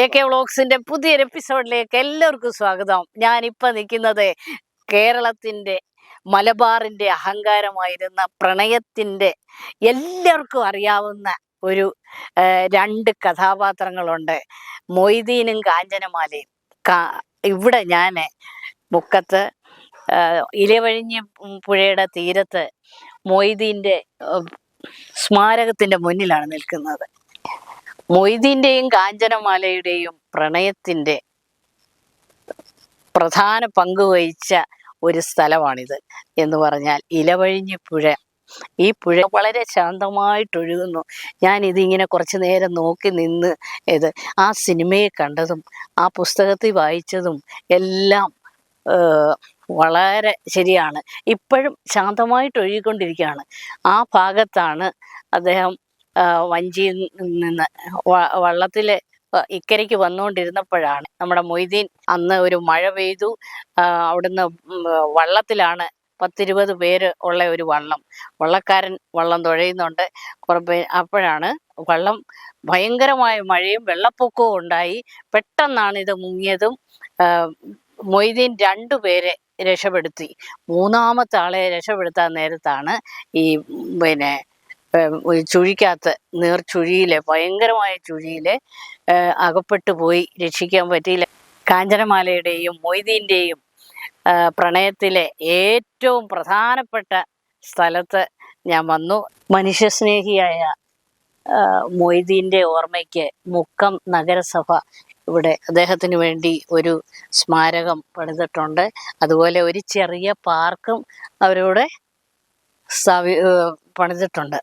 A K വ്ളോഗ്സിന്റെ പുതിയൊരു എപ്പിസോഡിലേക്ക് എല്ലാവർക്കും സ്വാഗതം. ഞാൻ ഇപ്പൊ നിൽക്കുന്നത് കേരളത്തിന്റെ മലബാറിന്റെ അഹങ്കാരമായിരുന്ന പ്രണയത്തിന്റെ എല്ലാവർക്കും അറിയാവുന്ന ഒരു രണ്ട് കഥാപാത്രങ്ങളുണ്ട്. മൊയ്തീനും കാഞ്ചനമാലയും. ഇവിടെ ഞാൻ മുക്കത്ത് ഇലവഴിഞ്ഞ പുഴയുടെ തീരത്ത് മൊയ്തീന്റെ സ്മാരകത്തിന്റെ മുന്നിലാണ് നിൽക്കുന്നത്. മൊയ്തീന്റെയും കാഞ്ചനമാലയുടെയും പ്രണയത്തിന്റെ പ്രധാന പങ്ക് വഹിച്ച ഒരു സ്ഥലമാണിത് എന്ന് പറഞ്ഞാൽ ഇലവഴിഞ്ഞ പുഴ. ഈ പുഴ വളരെ ശാന്തമായിട്ടൊഴുകുന്നു. ഞാൻ ഇതിങ്ങനെ കുറച്ച് നേരം നോക്കി നിന്ന് ഇത് ആ സിനിമയെ കണ്ടതും ആ പുസ്തകത്തിൽ വായിച്ചതും എല്ലാം വളരെ ശരിയാണ്. ഇപ്പോഴും ശാന്തമായിട്ട് ഒഴുകിക്കൊണ്ടിരിക്കുകയാണ് ആ ഭാഗത്താണ് അദ്ദേഹം വഞ്ചിയിൽ നിന്ന് വള്ളത്തിൽ ഇക്കരയ്ക്ക് വന്നുകൊണ്ടിരുന്നപ്പോഴാണ് നമ്മുടെ മൊയ്തീൻ അന്ന് ഒരു മഴ പെയ്തു. അവിടുന്ന് വള്ളത്തിലാണ് പത്തിരുപത് പേര് ഉള്ള ഒരു വള്ളം. വള്ളക്കാരൻ വള്ളം തുഴയുന്നുണ്ട്. കുറേ അപ്പോഴാണ് വള്ളം ഭയങ്കരമായ മഴയും വെള്ളപ്പൊക്കവും ഉണ്ടായി. പെട്ടെന്നാണ് ഇത് മുങ്ങിയതും മൊയ്തീൻ രണ്ടു പേരെ രക്ഷപ്പെടുത്തി. മൂന്നാമത്തെ ആളെ രക്ഷപ്പെടുത്താൻ നേരത്താണ് ഈ പിന്നെ ചുഴിക്കകത്ത് നീർച്ചുഴിയിലെ ഭയങ്കരമായ ചുഴിയിലെ അകപ്പെട്ടു പോയി രക്ഷിക്കാൻ പറ്റിയില്ല. കാഞ്ചനമാലയുടെയും മൊയ്തീന്റെയും പ്രണയത്തിലെ ഏറ്റവും പ്രധാനപ്പെട്ട സ്ഥലത്ത് ഞാൻ വന്നു. മനുഷ്യസ്നേഹിയായ മൊയ്തീന്റെ ഓർമ്മയ്ക്ക് മുക്കം നഗരസഭ ഇവിടെ അദ്ദേഹത്തിന് വേണ്ടി ഒരു സ്മാരകം പണിതിട്ടുണ്ട്. അതുപോലെ ഒരു ചെറിയ പാർക്കും അവരോട് സ്ഥാപി പണിതിട്ടുണ്ട്.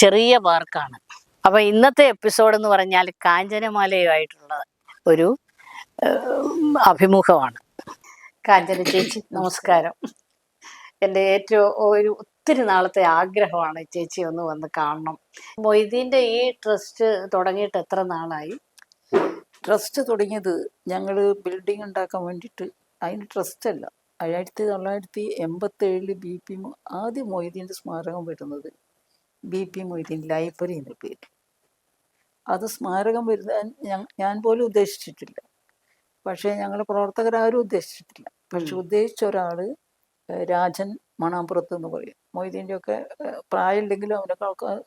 ചെറിയ പാർക്കാണ് അപ്പൊ ഇന്നത്തെ എപ്പിസോഡ് എന്ന് പറഞ്ഞാൽ കാഞ്ചനമാലയുമായിട്ടുള്ള ഒരു അഭിമുഖമാണ്. കാഞ്ചന ചേച്ചി നമസ്കാരം. എന്റെ ഏറ്റവും ഒരു ഒത്തിരി നാളത്തെ ആഗ്രഹമാണ് ചേച്ചി ഒന്ന് വന്ന് കാണണം. മൊയ്തീന്റെ ഈ ട്രസ്റ്റ് തുടങ്ങിയിട്ട് എത്ര നാളായി? ട്രസ്റ്റ് തുടങ്ങിയത് ഞങ്ങൾ ബിൽഡിംഗ് ഉണ്ടാക്കാൻ വേണ്ടിയിട്ട് അതിന് ട്രസ്റ്റ് അല്ല. ആയിരത്തി തൊള്ളായിരത്തി എൺപത്തി ഏഴിൽ ബി പി ആദ്യം മൊയ്തീന്റെ സ്മാരകം വരുന്നത് ബി പി മൊയ്തീൻ ലൈബ്രറി എന്ന പേര്. അത് സ്മാരകം വരുത്താൻ ഞാൻ പോലും ഉദ്ദേശിച്ചിട്ടില്ല. പക്ഷേ ഞങ്ങൾ പ്രവർത്തകരാരും ഉദ്ദേശിച്ചിട്ടില്ല. പക്ഷെ ഉദ്ദേശിച്ച ഒരാൾ രാജൻ മണാമ്പുറത്ത് എന്ന് പറയും. മൊയ്തീന്റെ ഒക്കെ പ്രായമില്ലെങ്കിലും അവനൊക്കെ ആൾക്കാർ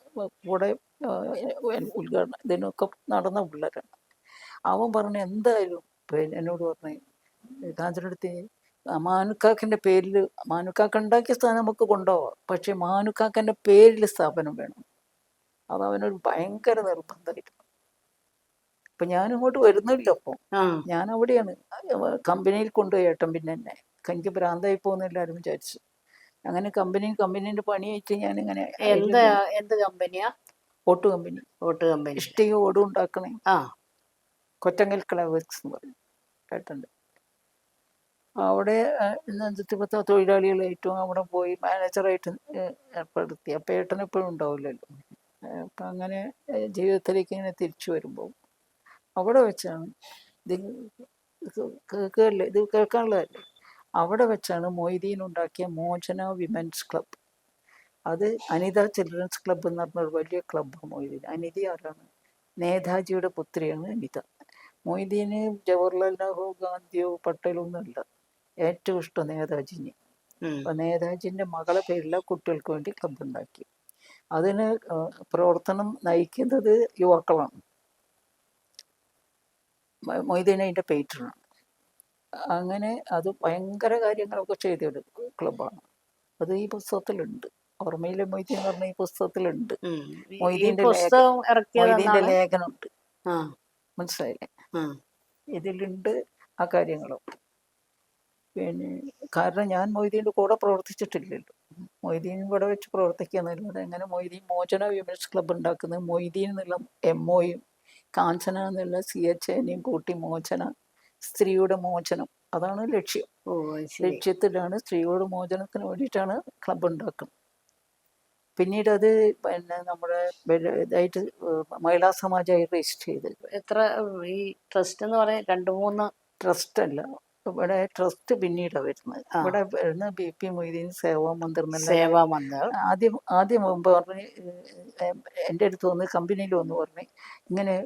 കൂടെ ഉദ്ഘാടനം ഇതിനൊക്കെ നടന്ന പിള്ളേരാണ് അവൻ പറഞ്ഞു എന്തായാലും പിന്നെ എന്നോട് പറഞ്ഞു കാഞ്ചനടുത്ത് മാനുക്കാക്കന്റെ പേരിൽ മാനുക്കാക്ക ഉണ്ടാക്കിയ സ്ഥാനം നമുക്ക് കൊണ്ടുപോവാം. പക്ഷേ മാനുക്കാക്കന്റെ പേരിൽ സ്ഥാപനം വേണം. അത് അവനൊരു ഭയങ്കര നിർബന്ധമായിരുന്നു അപ്പൊ ഞാൻ ഇങ്ങോട്ട് വരുന്നില്ല അപ്പം ഞാൻ അവിടെയാണ് കമ്പനിയിൽ കൊണ്ടുപോയി ഏട്ടൻ പിന്നെ എന്നെ. എനിക്ക് ഭ്രാന്തായി പോകുന്ന എല്ലാവരും വിചാരിച്ചു. അങ്ങനെ കമ്പനി കമ്പനീന്റെ പണിയായിട്ട് ഇങ്ങനെ എന്ത് എന്ത് കമ്പനിയാ? ഓട്ട് കമ്പനി. ഓട്ട് കമ്പനി. ഇഷ്ടിക ഓടും ഉണ്ടാക്കണേ. ആ. കൊറ്റങ്കൽ ക്ലവേഴ്സ് എന്ന് പറയും. കേട്ടുണ്ട് അവിടെ നെഞ്ചത്തിപ്പത്തെ ഏറ്റവും അവിടെ പോയി മാനേജറായിട്ട് ഏർപ്പെടുത്തി. അപ്പം ഏട്ടൻ എപ്പോഴും ഉണ്ടാവില്ലല്ലോ. അപ്പം അങ്ങനെ ജീവിതത്തിലേക്ക് ഇങ്ങനെ തിരിച്ചു വരുമ്പോൾ അവിടെ വെച്ചാണ് ഇത് കേൾക്കുകയല്ലേ ഇത് കേൾക്കാനുള്ളതല്ലേ? അവിടെ വെച്ചാണ് മൊയ്തീൻ ഉണ്ടാക്കിയ മോചന വിമൻസ് ക്ലബ്. അത് അനിത ചിൽഡ്രൻസ് ക്ലബ്ബ് എന്ന് പറഞ്ഞൊരു വലിയ ക്ലബ്ബാണ് മൊയ്തീൻ. അനിത ആരാണ്? നേതാജിയുടെ പുത്രിയാണ് അനിത. മൊയ്തീന് ജവഹർലാൽ നെഹ്റു ഗാന്ധിയോ പട്ടേലോ ഒന്നുമല്ല ഏറ്റവും ഇഷ്ടം നേതാജിനെ. അപ്പോൾ അപ്പൊ നേതാജിന്റെ മകളെ പേരില കുട്ടികൾക്ക് വേണ്ടി ക്ലബ് ഉണ്ടാക്കി അതിന് പ്രവർത്തനം നയിക്കുന്നത് യുവാക്കളാണ്. മൊയ്തീൻ പേറ്ററാണ് അങ്ങനെ അത് ഭയങ്കര കാര്യങ്ങളൊക്കെ ചെയ്തൊരു ക്ലബാണ് അത് ഈ പുസ്തകത്തിലുണ്ട്. ഓർമ്മയിലെ മൊയ്തീൻ എന്ന് പറഞ്ഞ ഈ പുസ്തകത്തിലുണ്ട്. മൊയ്തീന്റെ ഇറക്കിയതെന്നാണ് ലേഖനമുണ്ട് മനസ്സിലായില്ലേ? ഇതിലുണ്ട് ആ കാര്യങ്ങളൊക്കെ പിന്നെ കാരണം ഞാൻ മൊയ്തീന്റെ കൂടെ പ്രവർത്തിച്ചിട്ടില്ലല്ലോ. മൊയ്തീൻ ഇവിടെ വെച്ച് പ്രവർത്തിക്കാന്നല്ലാതെ എങ്ങനെ മൊയ്തീൻ മോചന വിമൻസ് ക്ലബ്ബ് ഉണ്ടാക്കുന്നത്? മൊയ്തീൻ എന്നുള്ള എം ഒയും കാഞ്ചന എന്നുള്ള സി എച്ച് എനെയും കൂട്ടി മോചന സ്ത്രീയുടെ മോചനം. അതാണ് ലക്ഷ്യം. ലക്ഷ്യത്തിലാണ് സ്ത്രീയുടെ മോചനത്തിന് വേണ്ടിയിട്ടാണ് ക്ലബ്ബ് ഉണ്ടാക്കുന്നത്. പിന്നീട് അത് പിന്നെ നമ്മുടെ ഇതായിട്ട് മഹിളാ സമാജമായി രജിസ്റ്റർ ചെയ്ത് എത്ര ഈ ട്രസ്റ്റ് എന്ന് പറയാൻ രണ്ട് മൂന്ന് ട്രസ്റ്റ് അല്ല ഇവിടെ ട്രസ്റ്റ് പിന്നീടാണ് വരുന്നത്. ഇവിടെ വരുന്ന ബി പി മൊയ്തീൻ സേവാ മന്ദിർ സേവാ മന്ദിർ. ആദ്യം ആദ്യം മുമ്പ് പറഞ്ഞ് എന്റെ അടുത്ത് വന്ന് കമ്പനിയിൽ വന്ന് പറഞ്ഞ് ഇങ്ങനെ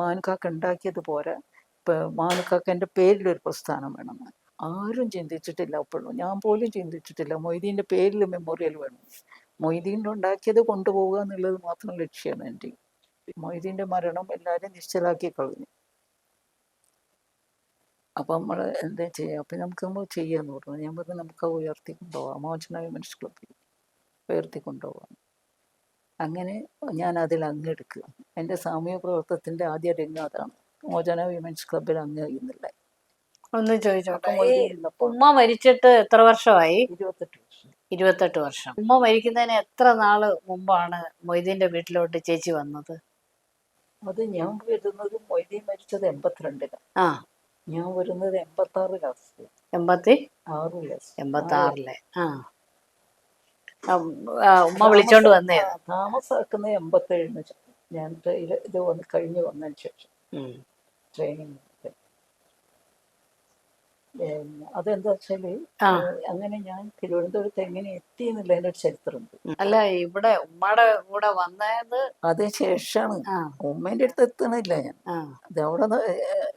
മാനുക്കാക്ക ഉണ്ടാക്കിയത് പോരാ ഇപ്പം മാനുക്കാക്കന്റെ പേരിലൊരു പ്രസ്ഥാനം വേണമെന്ന് ആരും ചിന്തിച്ചിട്ടില്ല അപ്പോഴും. ഞാൻ പോലും ചിന്തിച്ചിട്ടില്ല. മൊയ്തീന്റെ പേരിൽ മെമ്മോറിയൽ വേണം. മൊയ്തീന്റെ ഉണ്ടാക്കിയത് കൊണ്ടുപോകുക എന്നുള്ളത് മാത്രം ലക്ഷ്യമാണ് എന്റെ. മൊയ്തീന്റെ മരണം എല്ലാവരും നിശ്ചലാക്കി കളഞ്ഞു. അപ്പം നമ്മൾ എന്താ ചെയ്യുക അപ്പം നമുക്ക് നമ്മൾ ചെയ്യാന്ന് പറഞ്ഞു. ഞാൻ പറഞ്ഞു നമുക്ക് ഉയർത്തി കൊണ്ടുപോകാം മോചന വിമൻസ് ക്ലബ്ബിൽ ഉയർത്തി കൊണ്ടുപോകാം അങ്ങനെ ഞാൻ അതിൽ അങ്ങെടുക്കുക എന്റെ സാമൂഹ്യ പ്രവർത്തനത്തിന്റെ ആദ്യ രംഗം അതാണ്. മോചന വിമൻസ് ക്ലബ്ബിൽ അങ്ങ് ചെയ്യുന്നില്ല ഒന്ന് ചോദിച്ചോട്ടെ. ഉമ്മ മരിച്ചിട്ട് എത്ര വർഷമായി? ഇരുപത്തെട്ട് വർഷം. ഇരുപത്തെട്ട് വർഷം. ഉമ്മ മരിക്കുന്നതിന് എത്ര നാൾ മുമ്പാണ് മൊയ്തീന്റെ വീട്ടിലോട്ട് ചേച്ചി വന്നത്? അത് ഞാൻ വരുന്നത് മൊയ്തീൻ മരിച്ചത് എൺപത്തിരണ്ടിലാണ് ആ. ഞാൻ വരുന്നത് എൺപത്തി ആറ് എൺപത്തി? ആറ് എൺപത്തി ആറിലെ ആ. ഉമ്മ വിളിച്ചോണ്ട് വന്നേ. താമസാക്കുന്നത് എൺപത്തേഴിന് ഞാൻ ട്രെയിൻ- ഇത് വന്ന് കഴിഞ്ഞ് വന്നതിന് ശേഷം. ട്രെയിനിങ് അതെന്താ വെച്ചാൽ. അങ്ങനെ ഞാൻ തിരുവനന്തപുരത്ത് എങ്ങനെ എത്തി എന്നുള്ളതിന്റെ ഒരു ചരിത്രമുണ്ട്. അല്ല ഇവിടെ ഉമ്മയുടെ കൂടെ വന്നത് അതിന് ശേഷമാണ് ഉമ്മേന്റെ അടുത്ത് എത്തണില്ല ഞാൻ. അതവിടെ അവിടെ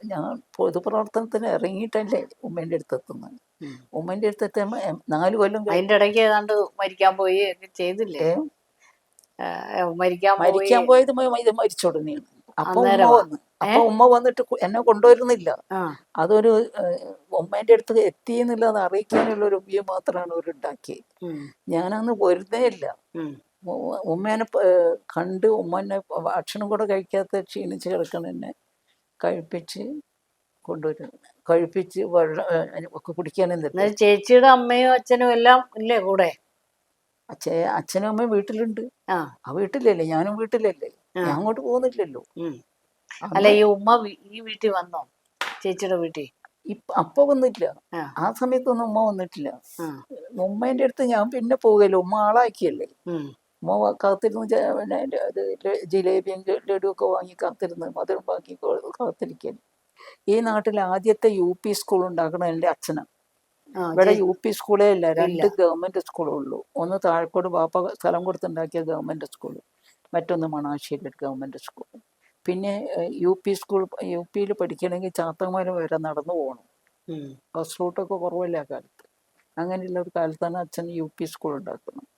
ഞാൻ പൊതുപ്രവർത്തനത്തിന് ഇറങ്ങിയിട്ടല്ലേ ഉമ്മേന്റെ അടുത്ത് എത്തുന്നത്. ഉമ്മന്റെ അടുത്ത് എത്തുമ്പോ നാല് കൊല്ലം അതിന്റെ ഇടയ്ക്ക് ഏതാണ്ട് മരിക്കാൻ പോയി ചെയ്തില്ലേ? മരിക്കാൻ മരിക്കാൻ പോയത് ഇത് അപ്പൊ അപ്പൊ ഉമ്മ വന്നിട്ട് എന്നെ കൊണ്ടുവരുന്നില്ല. അതൊരു ഉമ്മേന്റെ അടുത്ത് എത്തി എന്നുള്ളത് അറിയിക്കാനുള്ള ഒരു ഉപയോഗം മാത്രമാണ് അവർ ഉണ്ടാക്കിയത് ഞാനന്ന് വരുന്നേ ഇല്ല. ഉമ്മേനെ കണ്ട് ഉമ്മനെ ഭക്ഷണം കൂടെ കഴിക്കാത്ത ക്ഷീണിച്ച് കിടക്കണെന്നെ കഴിപ്പിച്ച് കൊണ്ടുവരും. കഴിപ്പിച്ച് വെള്ളം ഒക്കെ കുടിക്കാനും എന്നാ ചേച്ചിയുടെ അമ്മയും അച്ഛനും എല്ലാം ഇല്ലേ കൂടെ? അച്ഛ അച്ഛനും അമ്മയും വീട്ടിലുണ്ട്. ആ. വീട്ടിലല്ലേ? ഞാനും വീട്ടിലല്ലേ? ഞാൻ അങ്ങോട്ട് പോകുന്നില്ലല്ലോ. അല്ല ഈ ഉമ്മ ഈ വീട്ടിൽ വന്നോ? ചേച്ചിയുടെ വീട്ടിൽ? ഇപ്പൊ അപ്പൊ വന്നിട്ടില്ല. ആ. സമയത്തൊന്നും ഉമ്മ വന്നിട്ടില്ല. ഉമ്മേന്റെ അടുത്ത് ഞാൻ പിന്നെ പോകല്ലോ ഉമ്മ ആളാക്കിയല്ലേ. ഉമ്മ കാത്തിരുന്ന്. ജിലേബി പിന്നെ ജിലേബിയും ല- ഒക്കെ വാങ്ങി കാത്തിരുന്ന്. മധുരം ബാക്കി കാത്തിരിക്കൽ ഈ നാട്ടിൽ ആദ്യത്തെ യു പി സ്കൂൾ ഉണ്ടാക്കണ എന്റെ അച്ഛനാണ് ഇവിടെ യു പി സ്കൂളേ ഇല്ല. രണ്ട് ഗവൺമെന്റ് സ്കൂളേ ഉള്ളൂ. ഒന്ന് താഴെക്കോട് ബാപ്പ സ്ഥലം കൊടുത്തുണ്ടാക്കിയ ഗവൺമെന്റ് സ്കൂൾ മറ്റൊന്ന് മണാശ്ശേരി ഗവൺമെന്റ് സ്കൂൾ പിന്നെ യു പി സ്കൂൾ യു പിയിൽ പഠിക്കണമെങ്കിൽ ചാത്തമല വരെ നടന്നു പോകണം ഫസ്റ്റ് ബസ് റൂട്ടൊക്കെ കുറവല്ല ആ കാലത്ത്? അങ്ങനെയുള്ള ഒരു കാലത്താണ് അച്ഛൻ യു പി സ്കൂൾ ഉണ്ടാക്കുന്നത്.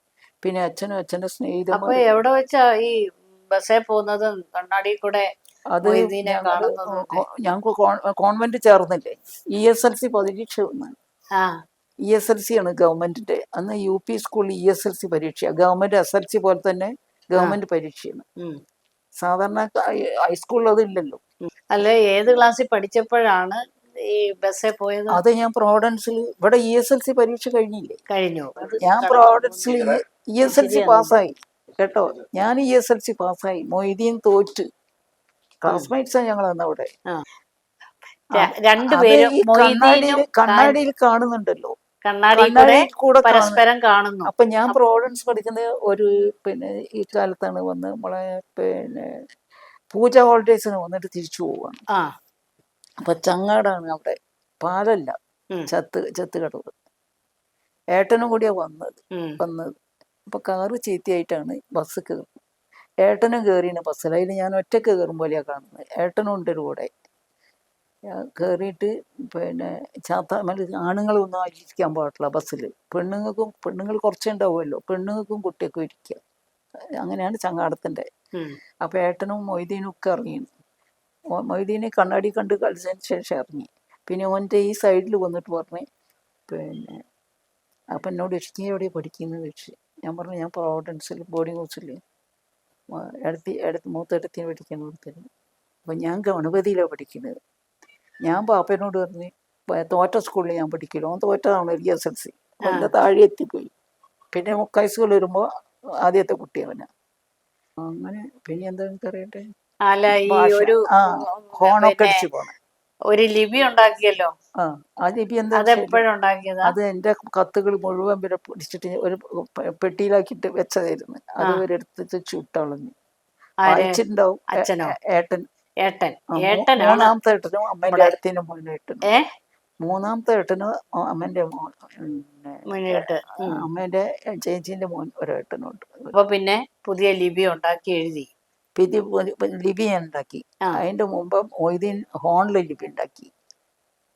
പിന്നെ അച്ഛനും അച്ഛന്റെ അപ്പൊ സ്നേഹിതന്മാർ എവിടെ വെച്ചാ ഈ ബസ്സിൽ പോകുന്നതും? കണ്ണാടി കൂടെ അത് ഞാൻ ഞങ്ങൾക്ക് കോൺവെന്റ് ചേർന്നില്ലേ? ഇ എസ് എൽ സി പരീക്ഷ വന്നു ആ. ഇ എസ് എൽ സി ആണ് ഗവൺമെന്റിന്റെ അന്ന് യു പി സ്കൂളിൽ ഇ എസ് എൽ സി പരീക്ഷ ഗവൺമെന്റ് എസ് എൽ സി പോലെ തന്നെ ഗവൺമെന്റ് പരീക്ഷയാണ്. സാധാരണ ഹൈസ്കൂളിൽ അതില്ലല്ലോ. അല്ല ഏത് ക്ലാസ്സിൽ പഠിച്ചപ്പോഴാണ് ഈ ബസ്സിൽ പോയത്? അത് ഞാൻ പ്രോവിഡൻസിൽ ഇവിടെ ഇ എസ് എൽ സി പരീക്ഷ കഴിഞ്ഞില്ലേ? കഴിഞ്ഞു. ഞാൻ പ്രോവിഡൻസിൽ ഇ എസ് എൽ സി പാസ്സായി. കേട്ടോ? ഞാൻ ഇ എസ് എൽ സി പാസ്സായി. മൊയ്തീൻ തോറ്റ്. ക്ലാസ്മേറ്റ്സാണ് ഞങ്ങൾ അന്ന് അവിടെ. രണ്ടുപേരും കണ്ണാടിയിൽ കാണുന്നുണ്ടല്ലോ. കണ്ണാടി കൂടെ. പരസ്പരം കാണുന്നു. അപ്പൊ ഞാൻ പ്രോവിഡൻസ് പഠിക്കുന്ന ഒരു പിന്നെ ഈ കാലത്താണ് വന്ന് നമ്മളെ പിന്നെ പൂജ ഹോളിഡേസിന് വന്നിട്ട് തിരിച്ചു പോവാണ്. അപ്പൊ ചങ്ങാടാണ് അവിടെ. പാലല്ല. ചത്ത് ചത്ത് കടവ് ഏട്ടനും കൂടിയാ വന്നത്. വന്നത്. അപ്പൊ കാറ് ചീത്തയായിട്ടാണ് ബസ് കയറുന്നത് ഏട്ടനും കയറിയാണ് ബസ്സിൽ അതിൽ ഞാൻ ഒറ്റയ്ക്ക് കയറും പോലെയാ കാണുന്നത്. ഏട്ടനും ഉണ്ട് ഒരു കൂടെ. കയറിയിട്ട് പിന്നെ ചാത്താമൽ ആണുങ്ങളൊന്നും ആയിരിക്കാൻ പാടില്ല ബസ്സിൽ പെണ്ണുങ്ങൾക്കും പെണ്ണുങ്ങൾ കുറച്ചേ ഉണ്ടാവുമല്ലോ പെണ്ണുങ്ങൾക്കും കുട്ടിയൊക്കെ ഇരിക്കുക. അങ്ങനെയാണ് ചങ്ങാടത്തിന്റെ. അപ്പം ഏട്ടനും മൊയ്തീനും ഒക്കെ ഇറങ്ങി. മൊയ്തീനെ കണ്ണാടി കണ്ട് കളിച്ചതിന് ശേഷം ഇറങ്ങി. പിന്നെ ഓന്റെ ഈ സൈഡിൽ വന്നിട്ട് പറഞ്ഞ് പിന്നെ അപ്പം എന്നോട് ഇഷ്ടം എവിടെയാണ് പഠിക്കുന്നത്? ചോദിച്ചു. ഞാൻ പറഞ്ഞു ഞാൻ പ്രോവിഡൻസിൽ ബോർഡിംഗ് ഹൗസിൽ എടുത്തി എടുത്ത് മൂത്തെടുത്തി പഠിക്കാൻ കൊടുത്തത് അപ്പം ഞാൻ ഗണപതിയിലാണ് പഠിക്കുന്നത്. ഞാൻ പാപ്പനോട് പറഞ്ഞ് "പ- തോറ്റ സ്കൂളിൽ ഞാൻ പഠിക്കില്ല. ഓൻ തോറ്റതാണ് ഒരു എസ് എൽ സി എന്റെ താഴെ എത്തിപ്പോയി. പിന്നെ മുക്കാൽ സ്കൂളിൽ വരുമ്പോൾ ആദ്യത്തെ കുട്ടി അവനാ. അങ്ങനെ പിന്നെ എന്താ എനിക്ക് അറിയട്ടെ അല്ല ഈ ഒരു ഹോണൊക്കെ അടിച്ചു പോണേ. ഒരു ലിപി ഉണ്ടാക്കിയല്ലോ? ആ ലിപി എന്താ വെച്ചാൽ അതെപ്പോഴും അത് എന്റെ കത്തുകൾ മുഴുവൻ വരെ പിടിച്ചിട്ട് ഒരു പെട്ടിയിലാക്കിട്ട് പെട്ടിയിലാക്കിയിട്ട് വെച്ചതായിരുന്നു. അത് ഒരു ഇവരെടുത്തിട്ട് ചുട്ടളഞ്ഞു. വായിച്ചിട്ടുണ്ടാവും? ഏട്ടൻ. ഏട്ടൻ. ഏട്ടൻ ഏട്ടനാണ് മൂന്നാമത്തെ ഏട്ടനും അമ്മയുടെ അടുത്തിനും അടുത്തേനും മോനും ഏട്ടനും ഏ? മൂന്നാമത്തെ ഏട്ടന് അമ്മന്റെ മുന്നിട്ട്. അമ്മേന്റെ ചേച്ചീന്റെ മോൻ ഒരേട്ടനുണ്ട്. അപ്പൊ പിന്നെ പുതിയ ലിപി ഉണ്ടാക്കി എഴുതി. ലിപി ഞാൻ ഉണ്ടാക്കി. അതിന്റെ മുമ്പ് മൊയ്തീൻ ഹോണിൽ ലിപി ഉണ്ടാക്കി.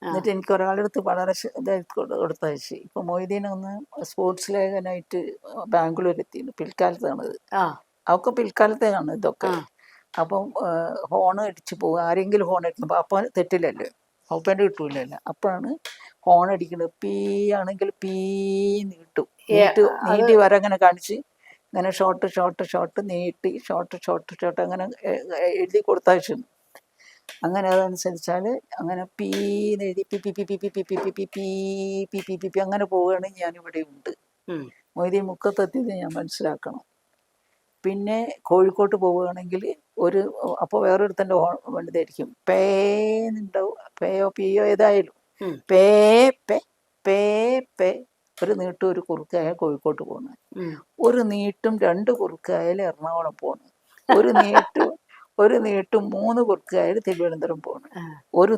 എന്നിട്ട് എനിക്ക് ഒരാളെടുത്ത് വളരെ കൊടുത്തയച്ചു ഇപ്പൊ മൊയ്തീൻ ഒന്ന് സ്പോർട്സ് ലേഖനായിട്ട് ബാംഗ്ലൂർ എത്തിയിരുന്നു പിൽക്കാലത്താണത് അവർക്ക് പിൽക്കാലത്തേക്കാണ് ഇതൊക്കെ. അപ്പം ഹോൺ അടിച്ച് പോകും ആരെങ്കിലും ഹോൺ അടിക്കുന്നു അപ്പം തെറ്റില്ലല്ലോ അപ്പന്റെ കിട്ടൂലല്ലോ അപ്പോഴാണ് ഹോൺ അടിക്കുന്നത് പീ ആണെങ്കിൽ പീ നീട്ടും നീട്ട് നീട്ടി വരെ അങ്ങനെ കാണിച്ച് ഇങ്ങനെ ഷോർട്ട് ഷോർട്ട് ഷോർട്ട് നീട്ടി ഷോർട്ട് ഷോർട്ട് ഷോർട്ട് അങ്ങനെ എഴുതി കൊടുത്തയച്ചു അങ്ങനെ അതനുസരിച്ചാൽ അങ്ങനെ പീ എഴുതി P P P P P P P P P P P P P P അങ്ങനെ പോവുകയാണെങ്കിൽ ഞാനിവിടെ ഉണ്ട് മൊയ്തി മുക്കത്തെത്തിയത് ഞാൻ മനസ്സിലാക്കണം പിന്നെ കോഴിക്കോട്ട് പോവുകയാണെങ്കിൽ ഒരു അപ്പോൾ വേറൊരുത്തന്റെ വലുതായിരിക്കും. പേന്നുണ്ടാവും പേയോ പിയോ ഏതായാലും. പേ പേ പേ പേ. ഒരു നീട്ടും ഒരു കുറുക്കായ കോഴിക്കോട്ട് പോകുന്നത് ഒരു നീട്ടും രണ്ട് കുറുക്കായാലും എറണാകുളം പോകണം ഒരു നീട്ടും ഒരു നീട്ടും മൂന്ന് കുറുക്കായാലും തിരുവനന്തപുരം പോകണം ഒരു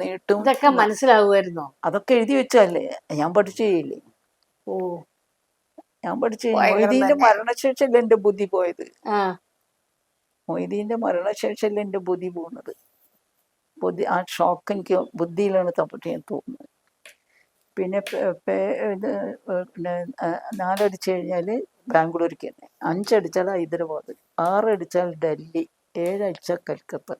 നീട്ടും ഇതൊക്കെ മനസ്സിലാവുമായിരുന്നോ? അതൊക്കെ എഴുതി വെച്ചല്ലേ ഞാൻ പഠിച്ചു ചെയ്യില്ലേ ഓ. ഞാൻ പഠിച്ചു മരണശേഷം എന്റെ ബുദ്ധി പോയത്. ആ മൊയ്തീന്റെ മരണശേഷമല്ലേ എന്റെ ബുദ്ധി പോകുന്നത് ബുദ്ധി ആ ഷോക്ക് എനിക്ക് ബുദ്ധിയിലാണ് തപ്പിട്ട് ഞാൻ തോന്നുന്നത്. പിന്നെ പിന്നെ നാലടിച്ചു കഴിഞ്ഞാൽ ബാംഗ്ലൂർക്ക് തന്നെ അഞ്ചടിച്ചാൽ ഹൈദരാബാദ്. ആറടിച്ചാൽ ഡൽഹി. ഏഴടിച്ചാൽ കൽക്കത്ത.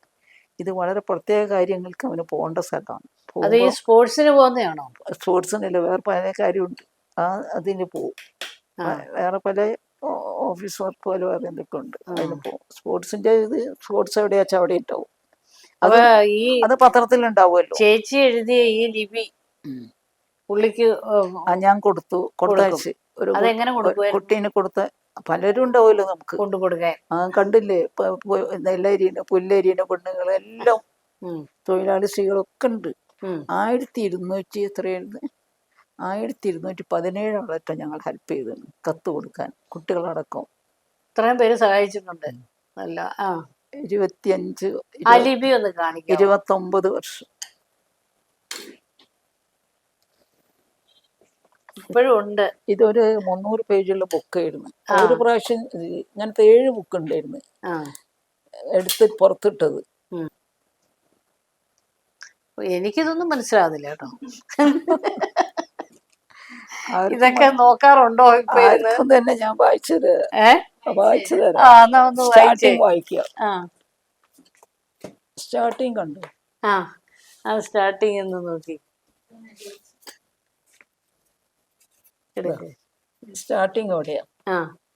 ഇത് വളരെ പ്രത്യേക കാര്യങ്ങൾക്ക് അവന് പോകേണ്ട സ്ഥലമാണ്. അത് ഈ സ്പോർട്സിന് പോകുന്നതാണോ? സ്പോർട്സിനല്ല വേറെ പല കാര്യമുണ്ട്. ആ അതിന് പോവും. വേറെ പല ഓഫീസ് വർക്ക് പോലെ വേറെ എന്തൊക്കെ ഉണ്ട് അതിന് പോകും സ്പോർട്സിന്റെ ഇത് സ്പോർട്സ് എവിടെയാച്ചാൽ അവിടെ ഉണ്ടാവും. അപ്പൊ ഈ അത് പത്രത്തിൽ ഉണ്ടാവുമല്ലോ. ചേച്ചി എഴുതിയ ഈ ലിപി. പുള്ളിക്ക് ഞാൻ കൊടുത്തു കൊടുത്തയച്ച്. ഒരു അതെങ്ങനെ കുട്ടീനെ കൊടുത്ത പലരും ഉണ്ടാവുമല്ലോ നമുക്ക്. കൊണ്ടു കൊടുക്കാൻ. ആ കണ്ടില്ലേ? നെല്ലരിയുടെ പുല്ലരിയുടെ പെണ്ണുങ്ങളെല്ലാം തൊഴിലാളി സ്ത്രീകളൊക്കെ ഉണ്ട്. ആയിരത്തി ഇരുന്നൂറ്റി എത്രയായിരുന്നു? ആയിരത്തി ഇരുന്നൂറ്റി പതിനേഴ് ആളറ്റ ഞങ്ങൾ ഹെൽപ്പ് ചെയ്തു കത്ത് കൊടുക്കാൻ കുട്ടികളടക്കം. ഇത്രയും പേര് സഹായിച്ചിട്ടുണ്ട്. അല്ല ആ. ഇരുപത്തിയഞ്ച് അലിബി ഒന്ന് കാണിക്കും. ഇരുപത്തൊമ്പത് വർഷം. ഇപ്പോഴും ഉണ്ട്. ഇതൊരു മുന്നൂറ് പേജുള്ള ബുക്ക് ആയിരുന്നു ഒരു പ്രാവശ്യം ഇങ്ങനത്തെ ഏഴ് ബുക്ക് ഉണ്ടായിരുന്നു. എടുത്ത് പുറത്തിട്ടത്. എനിക്കിതൊന്നും മനസ്സിലാവുന്നില്ല കേട്ടോ. ഇതൊക്കെ നോക്കാറുണ്ടോ ഇപ്പൊ തന്നെ ഞാൻ വായിച്ചത്. ഏ? വായിച്ചു ആ തരാം എന്നാ ഒന്ന് വായിച്ചേ. സ്റ്റാർട്ടിങ് വായിക്കുക സ്റ്റാർട്ടിങ് കണ്ടു? ആ ആ സ്റ്റാർട്ടിങ് എന്ന് നോക്കി. സ്റ്റാർട്ടിങ് എവിടെയാ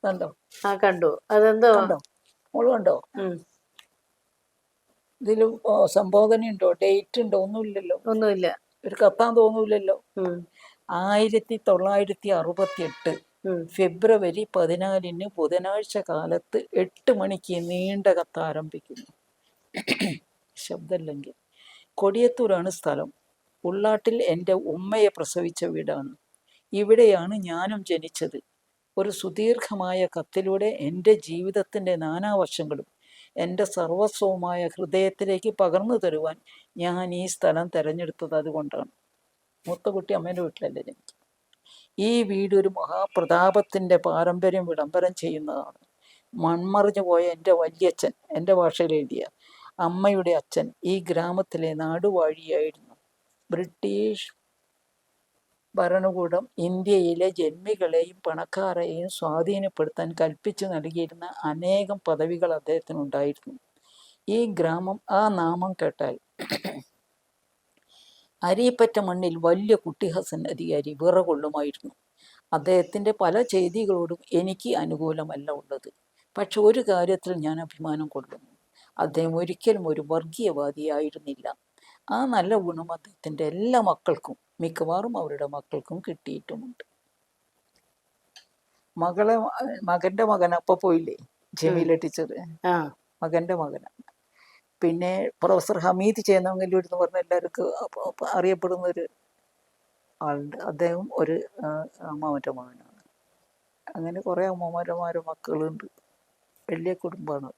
കണ്ടോ? ആ കണ്ടു. അതെന്തോ? മോൾ കണ്ടോ? ഇതിൽ സംബോധന ഉണ്ടോ? ഡേറ്റ് ഉണ്ടോ? ഒന്നുമില്ലല്ലോ. ഒന്നുമില്ല. ഒരു കത്താൻ തോന്നൂലല്ലോ ആയിരത്തി തൊള്ളായിരത്തി അറുപത്തി എട്ട് ഉം. ഫെബ്രുവരി പതിനാലിന് ബുധനാഴ്ച കാലത്ത് എട്ട് മണിക്ക് നീണ്ട കത്ത് ആരംഭിക്കുന്നു. ശബ്ദമില്ലെങ്കിൽ. കൊടിയത്തൂരാണ് സ്ഥലം. ഉള്ളാട്ടിൽ എന്റെ ഉമ്മയെ പ്രസവിച്ച വീടാണ്. ഇവിടെയാണ് ഞാനും ജനിച്ചത്. ഒരു സുദീർഘമായ കത്തിലൂടെ എന്റെ ജീവിതത്തിന്റെ നാനാവശങ്ങളും എന്റെ സർവസ്വവുമായ ഹൃദയത്തിലേക്ക് പകർന്നു തരുവാൻ ഞാൻ ഈ സ്ഥലം തിരഞ്ഞെടുത്തത് അതുകൊണ്ടാണ്. മൂത്തകുട്ടി അമ്മേന്റെ വീട്ടിലല്ലേ ജനിച്ചത്? ഈ വീട് ഒരു മഹാപ്രതാപത്തിന്റെ പാരമ്പര്യം വിളംബരം ചെയ്യുന്നതാണ്. മൺമറിഞ്ഞു പോയ എന്റെ വല്യച്ഛൻ എന്റെ ഭാഷയിൽ എഴുതിയ അമ്മയുടെ അച്ഛൻ ഈ ഗ്രാമത്തിലെ നാടുവാഴിയായിരുന്നു. ബ്രിട്ടീഷ് ഭരണകൂടം ഇന്ത്യയിലെ ജന്മികളെയും പണക്കാരെയും സ്വാധീനപ്പെടുത്താൻ കൽപ്പിച്ചു നൽകിയിരുന്ന അനേകം പദവികൾ അദ്ദേഹത്തിനുണ്ടായിരുന്നു. ഈ ഗ്രാമം ആ നാമം കേട്ടാൽ അരിപ്പറ്റ മണ്ണിൽ വലിയ കുട്ടിഹസൻ അധികാരി വിറകൊള്ളുമായിരുന്നു. അദ്ദേഹത്തിന്റെ പല ചെയ്തികളോടും എനിക്ക് അനുകൂലമല്ല ഉള്ളത്. പക്ഷെ ഒരു കാര്യത്തിൽ ഞാൻ അഭിമാനം കൊള്ളുന്നു. അദ്ദേഹം ഒരിക്കലും ഒരു വർഗീയവാദിയായിരുന്നില്ല. ആ നല്ല ഗുണം അദ്ദേഹത്തിന്റെ എല്ലാ മക്കൾക്കും മിക്കവാറും അവരുടെ മക്കൾക്കും കിട്ടിയിട്ടുമുണ്ട്. മകളെ മകന്റെ മകൻ അപ്പോൾ പോയില്ലേ? ജമീല ടീച്ചർ മകന്റെ മകനാണ്. പിന്നെ പ്രൊഫസർ ഹമീദ് ചേന്നമംഗല്ലൂർ എന്ന് പറഞ്ഞ എല്ലാവർക്കും അറിയപ്പെടുന്ന ഒരു ആളുണ്ട്. അദ്ദേഹം ഒരു അമ്മാമറ്റ മകനാണ് അങ്ങനെ കുറേ അമ്മമാരന്മാരും മക്കളുണ്ട്. വലിയ കുടുംബമാണ്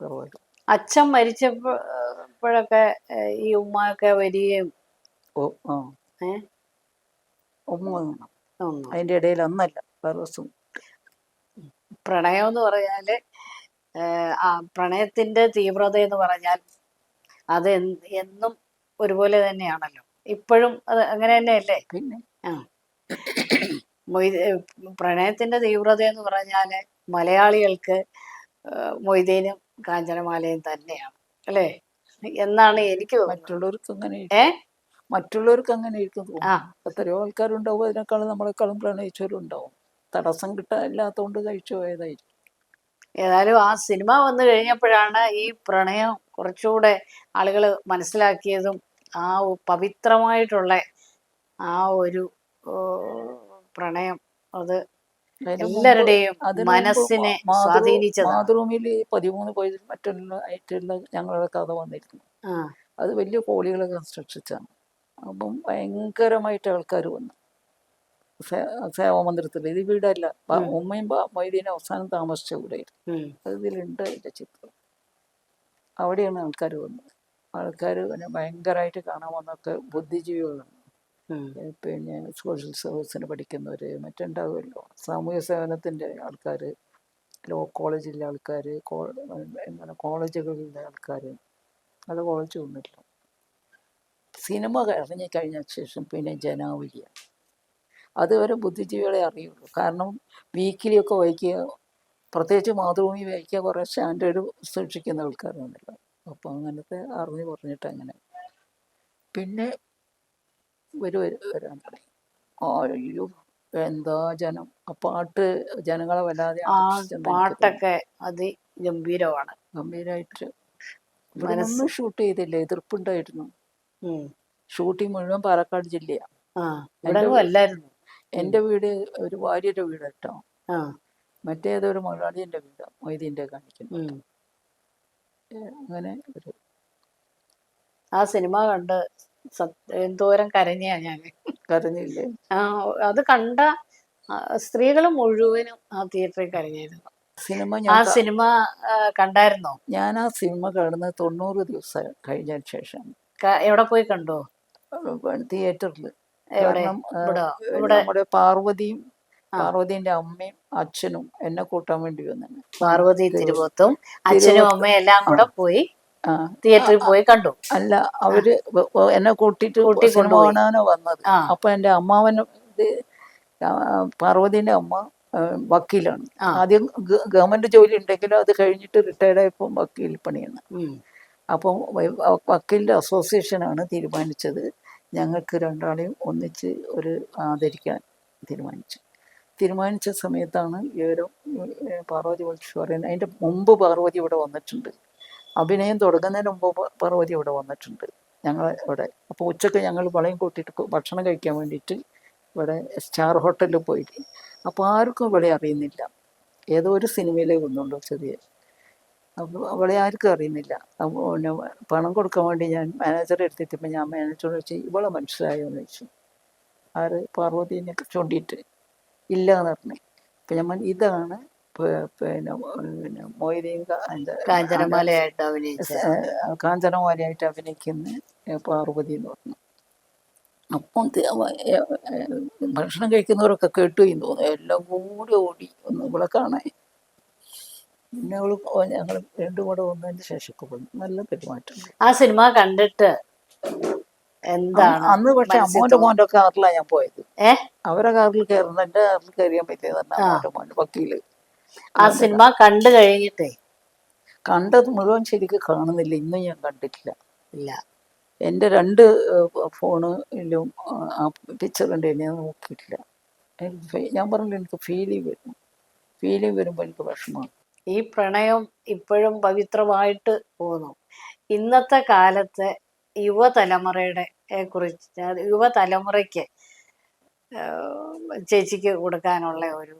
തറവാട് അച്ഛൻ മരിച്ചപ്പോഴൊക്കെ ഈ ഉമ്മയൊക്കെ വരികയും ഓ ആ. ഉമ്മ അതിന്റെ ഇടയിൽ ഒന്നല്ല വേറെ പ്രണയം എന്ന് പറഞ്ഞാൽ ആ പ്രണയത്തിന്റെ തീവ്രത എന്ന് പറഞ്ഞാൽ അത് എന്നും ഒരുപോലെ തന്നെയാണല്ലോ. ഇപ്പോഴും അത് അങ്ങനെ തന്നെയല്ലേ? പിന്നെ ആ. പ്രണയത്തിന്റെ തീവ്രത എന്ന് പറഞ്ഞാൽ മലയാളികൾക്ക് മൊയ്തീനും കാഞ്ചനമാലയും തന്നെയാണ്. അല്ലേ? എന്നാണ് എനിക്ക് മറ്റുള്ളവർക്ക് അങ്ങനെ ഏ? മറ്റുള്ളവർക്ക് അങ്ങനെ തോന്നുന്നു. എത്രയോ ആൾക്കാരുണ്ടാവും. അതിനേക്കാളും നമ്മളെക്കാളും പ്രണയിച്ചവരുണ്ടാവും. തടസ്സം തടസ്സം കിട്ടാനില്ലാത്തതുകൊണ്ട് കഴിച്ചു പോയതായിരിക്കും. ഏതായാലും ആ സിനിമ വന്നു കഴിഞ്ഞപ്പോഴാണ് ഈ പ്രണയം കുറച്ചുകൂടെ ആളുകൾ മനസ്സിലാക്കിയതും ആ പവിത്രമായിട്ടുള്ള ആ ഒരു പ്രണയം. അത് എല്ലാവരുടെയും മനസ്സിനെ സ്വാധീനിച്ചത് മാതൃഭൂമിയിൽ പതിമൂന്ന് പോയി മറ്റുള്ള ആയിട്ടുള്ള ഞങ്ങളുടെ കഥ വന്നിരുന്നു. അത് വലിയ കോളികളെ സൃഷ്ടിച്ചാണ് അപ്പം ഭയങ്കരമായിട്ട് ആൾക്കാർ വന്നു. സേ- മന്ദിരത്തിൽ ഇത് വീടല്ല. ഉമ്മയും മൊയ്തീനെ അവസാനം താമസിച്ച വീടായിരുന്നു ഇതിലുണ്ട് അതിന്റെ ചിത്രം. അവിടെയാണ് ആൾക്കാർ വന്നത്. ആൾക്കാർ പിന്നെ ഭയങ്കരമായിട്ട് കാണാൻ വന്നൊക്കെ ബുദ്ധിജീവികളാണ്. പിന്നെ സോഷ്യൽ സർവീസിന് പഠിക്കുന്നവര് മറ്റുണ്ടാവുമല്ലോ സാമൂഹ്യ സേവനത്തിന്റെ ആൾക്കാർ ലോ കോളേജിലെ ആൾക്കാർ എന്താണ് കോളേജുകളിലെ ആൾക്കാർ അത് കോളേജ് ഒന്നുമില്ല. സിനിമ ഇറങ്ങി കഴിഞ്ഞ ശേഷം പിന്നെ ജനാവലിയാണ്. അതുവരെ ബുദ്ധിജീവികളെ അറിയുള്ളൂ. കാരണം വീക്കിലിയൊക്കെ വായിക്കുക പ്രത്യേകിച്ച് മാതൃഭൂമി വായിക്കുക കുറേ സ്റ്റാൻഡേർഡ് സൂക്ഷിക്കുന്ന ആൾക്കാരാണല്ലോ അപ്പോൾ അങ്ങനത്തെ അറിഞ്ഞ് പറഞ്ഞിട്ട് അങ്ങനെ പിന്നെ ഒരു വരാൻ തുടങ്ങി അയ്യോ എന്താ ജനം? ആ പാട്ട് ജനങ്ങളെ വല്ലാതെ ആ അതി ഗംഭീരമാണ്. പാട്ടൊക്കെ ഗംഭീരമായിട്ട് മനസ്സും ഷൂട്ട് ചെയ്തില്ല? എതിർപ്പുണ്ടായിരുന്നു. ഷൂട്ടിങ് ഷൂട്ടിംഗ് മുഴുവൻ പാലക്കാട് ജില്ലയാണ് അല്ലായിരുന്നു. എന്റെ വീട് ഒരു ഭാര്യയുടെ വീട് കേട്ടോ. ആ. മറ്റേതൊരു മലയാളിന്റെ വീടാ മൊയ്തീന്റെ കാണിക്കുന്നത്. ഉം. അങ്ങനെ ഒരു ആ സിനിമ കണ്ട് എന്തോരം കരഞ്ഞാ ഞാൻ കരഞ്ഞില്ലേ? ആ അത് കണ്ട സ്ത്രീകൾ മുഴുവനും ആ തിയേറ്ററിൽ കരഞ്ഞായിരുന്നു. സിനിമ ആ സിനിമ കണ്ടായിരുന്നോ? ഞാൻ ആ സിനിമ കാണുന്നത് തൊണ്ണൂറ് ദിവസം കഴിഞ്ഞതിന് ശേഷം. എവിടെ പോയി കണ്ടോ? തിയേറ്ററിൽ കാരണം നമ്മുടെ പാർവതിയും പാർവതിന്റെ അമ്മയും അച്ഛനും എന്നെ കൂട്ടാൻ വേണ്ടി വന്നു പാർവതി തിരുവോത്തും അച്ഛനും അമ്മയും എല്ലാം കൂടെ പോയി തിയേറ്ററിൽ പോയി കണ്ടു. അല്ല അവർ എന്നെ കൂട്ടിട്ട് കൂട്ടി സിനിമ വന്നത്. അപ്പൊ എന്റെ അമ്മാവൻ പാർവതിന്റെ അമ്മ വക്കീലാണ്. ആദ്യം ഗവൺമെന്റ് ജോലി ഉണ്ടെങ്കിലും അത് കഴിഞ്ഞിട്ട് റിട്ടയർഡ് ആയപ്പോൾ വക്കീൽ പണിയാണ്. അപ്പം വക്കീലിന്റെ അസോസിയേഷനാണ് തീരുമാനിച്ചത്. ഞങ്ങൾക്ക് രണ്ടാളെയും ഒന്നിച്ച് ഒരു ആദരിക്കാൻ തീരുമാനിച്ചു. തീരുമാനിച്ച സമയത്താണ് വിവരം പാർവതി വിളിച്ചു പറയുന്നത്. അതിന്റെ മുമ്പ് പാർവതി ഇവിടെ വന്നിട്ടുണ്ട്. അഭിനയം തുടങ്ങുന്നതിന് മുമ്പ് പാർവതി ഇവിടെ വന്നിട്ടുണ്ട്. ഞങ്ങൾ ഇവിടെ. അപ്പോൾ ഉച്ചയ്ക്ക് ഞങ്ങൾ വളയും കൂട്ടിയിട്ട് ഭക്ഷണം കഴിക്കാൻ വേണ്ടിയിട്ട് ഇവിടെ സ്റ്റാർ ഹോട്ടലിൽ പോയിട്ട് അപ്പോൾ ആർക്കും ഇവിടെ അറിയുന്നില്ല. ഏതോ ഒരു സിനിമയിലേ വന്നുള്ളൂ ചെറിയ അപ്പോൾ അവളെ ആർക്കും അറിയുന്നില്ല. പിന്നെ പണം കൊടുക്കാൻ വേണ്ടി ഞാൻ മാനേജറെ എടുത്തെത്തിയപ്പോൾ ഞാൻ മാനേജറോട് ചോദിച്ചു ഇവളെ മനസ്സിലായോ എന്ന് ചോദിച്ചു. ആര്? പാർവതിനെ ചൂണ്ടിയിട്ട്. ഇല്ല എന്ന് പറഞ്ഞു. അപ്പം ഞാൻ ഇതാണ് പിന്നെ പിന്നെ മൊയ്തീൻ കാഞ്ചനമാലയായിട്ട് അഭിനയിച്ച. കാഞ്ചനമാലയായിട്ട് അഭിനയിക്കുന്ന പാർവതി എന്ന് പറഞ്ഞു. അപ്പം ഭക്ഷണം കഴിക്കുന്നവരൊക്കെ കേട്ടു എന്ന് തോന്നുന്നു. എല്ലാം കൂടി ഓടി ഒന്ന് ഇവിടെ കാണാൻ. പിന്നെ അവൾ ഞങ്ങൾ രണ്ടും കൂടെ വന്നതിന് ശേഷം ഒക്കെ വന്നു നല്ല പെരുമാറ്റം ആ സിനിമ കണ്ടിട്ട് എന്താണ് അന്ന് പക്ഷെ അമ്മോന്റെ മോന്റെ കാറിലാണ് ഞാൻ പോയത്. അവരെ കാറിൽ കയറുന്ന എന്റെ കാറിൽ കയറിയാൻ പറ്റിയത്. അമ്മോന്റെ മോന്റെ വക്കീൽ ആ സിനിമ കണ്ടു കഴിഞ്ഞിട്ടേ? കണ്ടത് മുഴുവൻ ശരിക്കും കാണുന്നില്ല. ഇന്നും ഞാൻ കണ്ടിട്ടില്ല. ഇല്ല. എന്റെ രണ്ട് ഫോണിലും ആ- ഉണ്ട് ഞാൻ നോക്കിയിട്ടില്ല. ഞാൻ പറഞ്ഞില്ല എനിക്ക് ഫീലിംഗ് വരും. ഫീലിംഗ് വരുമ്പോൾ എനിക്ക് വിഷമമാണ്. ഈ പ്രണയം ഇപ്പോഴും പവിത്രമായിട്ട് പോകുന്നു. ഇന്നത്തെ കാലത്തെ യുവതലമുറയുടെ കുറിച്ച് യുവതലമുറയ്ക്ക് ചേച്ചിക്ക് കൊടുക്കാനുള്ള ഒരു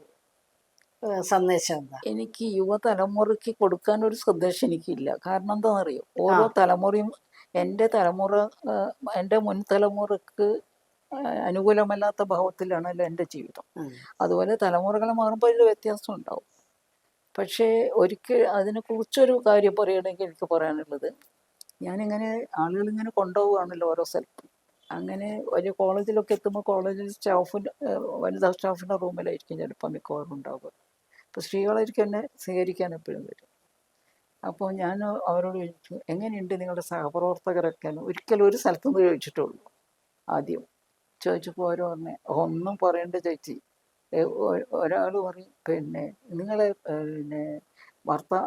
സന്ദേശം എന്താ? എനിക്ക് യുവതലമുറയ്ക്ക് കൊടുക്കാൻ ഒരു സന്ദേശം എനിക്കില്ല. കാരണം എന്താണെന്നറിയോ ഓരോ തലമുറയും എന്റെ തലമുറ എന്റെ മുൻ തലമുറയ്ക്ക് അനുകൂലമല്ലാത്ത ഭാവത്തിലാണല്ലോ എന്റെ ജീവിതം. അതുപോലെ തലമുറകൾ മാറുമ്പോൾ അതിൽ വ്യത്യാസം ഉണ്ടാവും. പക്ഷേ ഒരിക്കൽ അതിനെക്കുറിച്ചൊരു കാര്യം പറയുകയാണെങ്കിൽ എനിക്ക് പറയാനുള്ളത്. ഞാനിങ്ങനെ ആളുകൾ ഇങ്ങനെ കൊണ്ടുപോവുകയാണല്ലോ ഓരോ സ്ഥലത്തും. അങ്ങനെ ഒരു കോളേജിലൊക്കെ എത്തുമ്പോൾ കോളേജിൽ സ്റ്റാഫിന്റെ വനിതാ സ്റ്റാഫിന്റെ റൂമിലായിരിക്കും ചിലപ്പോൾ മിക്കവാറും ഉണ്ടാവുക. അപ്പോൾ സ്ത്രീകളായിരിക്കും എന്നെ സ്വീകരിക്കാൻ എപ്പോഴും വരും. അപ്പോൾ ഞാൻ അവരോട് ചോദിച്ചു എങ്ങനെയുണ്ട് നിങ്ങളുടെ സഹപ്രവർത്തകരൊക്കെ? ഒരിക്കലും ഒരു സ്ഥലത്തുനിന്ന് ചോദിച്ചിട്ടുള്ളൂ ആദ്യം. ചോദിച്ചപ്പോൾ ഓരോ പറഞ്ഞേ ഒന്നും പറയണ്ട ചേച്ചി. ഒരാൾ പറയും പിന്നെ നിങ്ങളെ പിന്നെ ഭർത്താ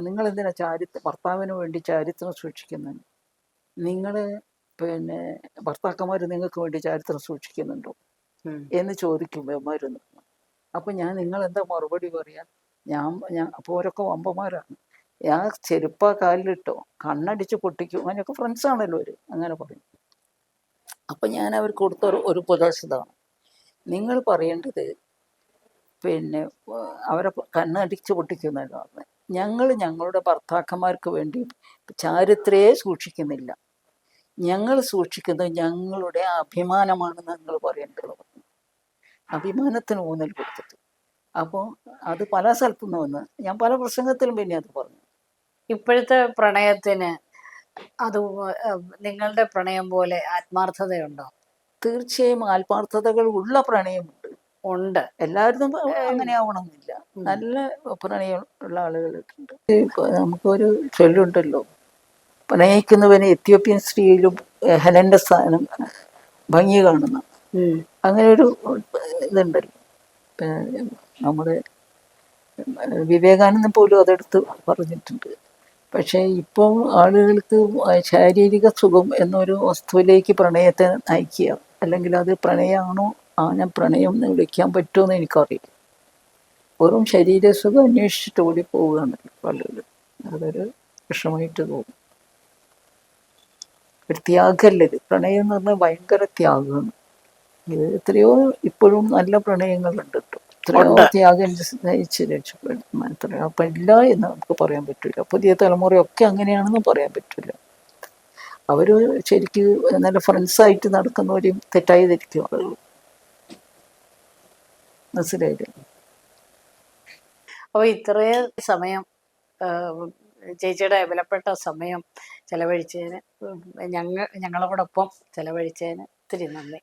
നിങ്ങൾ എന്തിനാ ചാരിത്ര ഭർത്താവിന് വേണ്ടി ചാരിത്രം സൂക്ഷിക്കുന്നത് നിങ്ങൾ പിന്നെ ഭർത്താക്കന്മാർ നിങ്ങൾക്ക് വേണ്ടി ചാരിത്രം സൂക്ഷിക്കുന്നുണ്ടോ? എന്ന് ചോദിക്കും ബഹുമാരുന്ന് അപ്പം ഞാൻ നിങ്ങൾ എന്താ മറുപടി പറയാ? ഞാൻ ഞാൻ അപ്പോൾ ഓരൊക്കെ വമ്പന്മാരാണ്. ഞാൻ ചെരുപ്പ കാലിലിട്ടോ കണ്ണടിച്ച് പൊട്ടിക്കും അങ്ങനെയൊക്കെ ഫ്രണ്ട്സ് ആണല്ലോ അവർ അങ്ങനെ പറയും. അപ്പം ഞാൻ അവർക്ക് കൊടുത്ത ഒരു ഒരു ഉപദേശതാണ് നിങ്ങൾ പറയേണ്ടത് പിന്നെ അവരെ കണ്ണടിച്ച് പൊട്ടിക്കുന്നതല്ല പറഞ്ഞത്. ഞങ്ങൾ ഞങ്ങളുടെ ഭർത്താക്കന്മാർക്ക് വേണ്ടി ചാരിത്രയെ സൂക്ഷിക്കുന്നില്ല. ഞങ്ങൾ സൂക്ഷിക്കുന്നത് ഞങ്ങളുടെ അഭിമാനമാണ് ഞങ്ങൾ പറയേണ്ടത്. അഭിമാനത്തിന് ഊന്നൽ കൊടുത്തിട്ട്. അപ്പോൾ അത് പല സ്ഥലത്തു നിന്ന് വന്ന് ഞാൻ പല പ്രസംഗത്തിലും പിന്നെ അത് പറഞ്ഞു. ഇപ്പോഴത്തെ പ്രണയത്തിന് അത് നിങ്ങളുടെ പ്രണയം പോലെ ആത്മാർത്ഥതയുണ്ടോ? തീർച്ചയായും ആത്മാർത്ഥതകൾ ഉള്ള പ്രണയമുണ്ട്. ഉണ്ട്. എല്ലാവരും അങ്ങനെ ആവണമെന്നില്ല നല്ല പ്രണയം ഉള്ള ആളുകളുണ്ട് ഇപ്പൊ നമുക്കൊരു ചൊല്ലുണ്ടല്ലോ. പ്രണയിക്കുന്നവന് എത്യോപ്യൻ സ്ത്രീയിലും ഹെലന്റെ സ്ഥാനം ഭംഗി കാണുന്ന. അങ്ങനെ ഒരു ഇതുണ്ടല്ലോ. നമ്മുടെ വിവേകാനന്ദൻ പോലും അതെടുത്ത് പറഞ്ഞിട്ടുണ്ട്. പക്ഷേ ഇപ്പോൾ ആളുകൾക്ക് ശാരീരിക സുഖം എന്നൊരു വസ്തുവിലേക്ക് പ്രണയത്തെ നയിക്കുക അല്ലെങ്കിൽ അത് പ്രണയമാണോ ഞാൻ പ്രണയം എന്ന് വിളിക്കാൻ പറ്റുമോ എന്ന് എനിക്കറിയില്ല. വെറും ശരീരസുഖം അന്വേഷിച്ചിട്ട് ഓടി പോവുകയാണ് പലരും അതൊരു വിഷമമായിട്ട് തോന്നും. ഒരു ത്യാഗമല്ല ഇത്? പ്രണയം എന്ന് പറഞ്ഞാൽ ഭയങ്കര ത്യാഗമാണ്. ഇത് എത്രയോ ഇപ്പോഴും നല്ല പ്രണയങ്ങളുണ്ട് കേട്ടോ. എത്രയോ. ത്യാഗം നയിച്ച് രക്ഷപ്പെടുന്ന എത്രയോ അപ്പം ഇല്ല എന്ന് നമുക്ക് പറയാൻ പറ്റില്ല. പുതിയ തലമുറയൊക്കെ അങ്ങനെയാണെന്ന് പറയാൻ പറ്റില്ല. അവർ ശരിക്ക് നല്ല ഫ്രണ്ട്സായിട്ട് നടക്കുന്നവരെയും തെറ്റായി ധരിക്കും. ആളുകൾ മനസ്സിലായില്ലേ? അപ്പോൾ ഇത്രയും സമയം ചേച്ചിയുടെ വിലപ്പെട്ട സമയം ചെലവഴിച്ചതിന് ഞങ്ങൾ ഞങ്ങളോടൊപ്പം ചെലവഴിച്ചതിന് ഒത്തിരി നന്ദി.